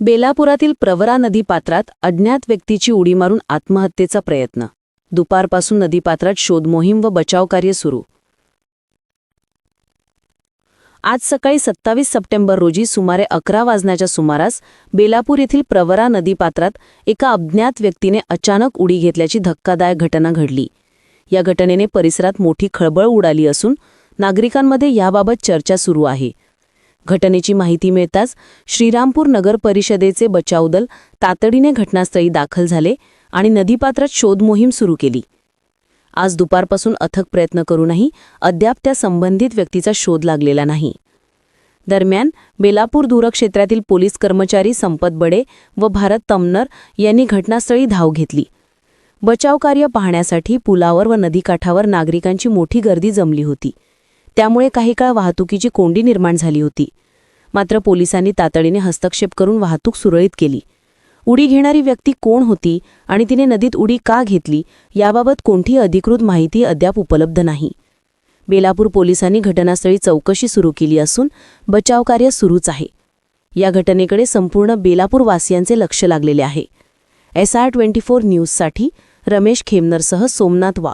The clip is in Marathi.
बेलापुरातील प्रवरा नदीपात्रात अज्ञात व्यक्तीची उडी मारून आत्महत्येचा प्रयत्न. दुपारपासून नदीपात्रात शोधमोहीम व बचावकार्य सुरू. आज सकाळी सत्तावीस सप्टेंबर रोजी सुमारे अकरा वाजण्याच्या सुमारास बेलापूर येथील प्रवरा नदीपात्रात एका अज्ञात व्यक्तीने अचानक उडी घेतल्याची धक्कादायक घटना घडली. या घटनेने परिसरात मोठी खळबळ उडाली असून नागरिकांमध्ये याबाबत चर्चा सुरू आहे. घटनेची माहिती मिळताच श्रीरामपूर नगर परिषदेचे बचाव दल तातडीने घटनास्थळी दाखल झाले आणि नदीपात्रात शोध मोहीम सुरू केली. आज दुपारपासून अथक प्रयत्न करूनही अद्याप त्या संबंधित व्यक्तीचा शोध लागलेला नाही. दरम्यान बेलापूर दूरक्षेत्रातील पोलीस कर्मचारी संपत बडे व भारत तमनर यांनी घटनास्थळी धाव घेतली. बचावकार्य पाहण्यासाठी पुलावर व नदीकाठावर नागरिकांची मोठी गर्दी जमली होती. त्यामुळे काही काळ वाहतुकीची कोंडी निर्माण झाली होती. मात्र पोलिसांनी तातडीने हस्तक्षेप करून वाहतूक सुरळीत केली. उडी घेणारी व्यक्ती कोण होती आणि तिने नदीत उडी का घेतली याबाबत कोणतीही अधिकृत माहिती अद्याप उपलब्ध नाही. बेलापूर पोलिसांनी घटनास्थळी चौकशी सुरू केली असून बचावकार्य सुरूच आहे. या घटनेकडे संपूर्ण बेलापूर वासियांचे लक्ष लागलेले आहे. एस आर ट्वेंटी फोर न्यूजसाठी रमेश खेमनरसह सोमनाथ वा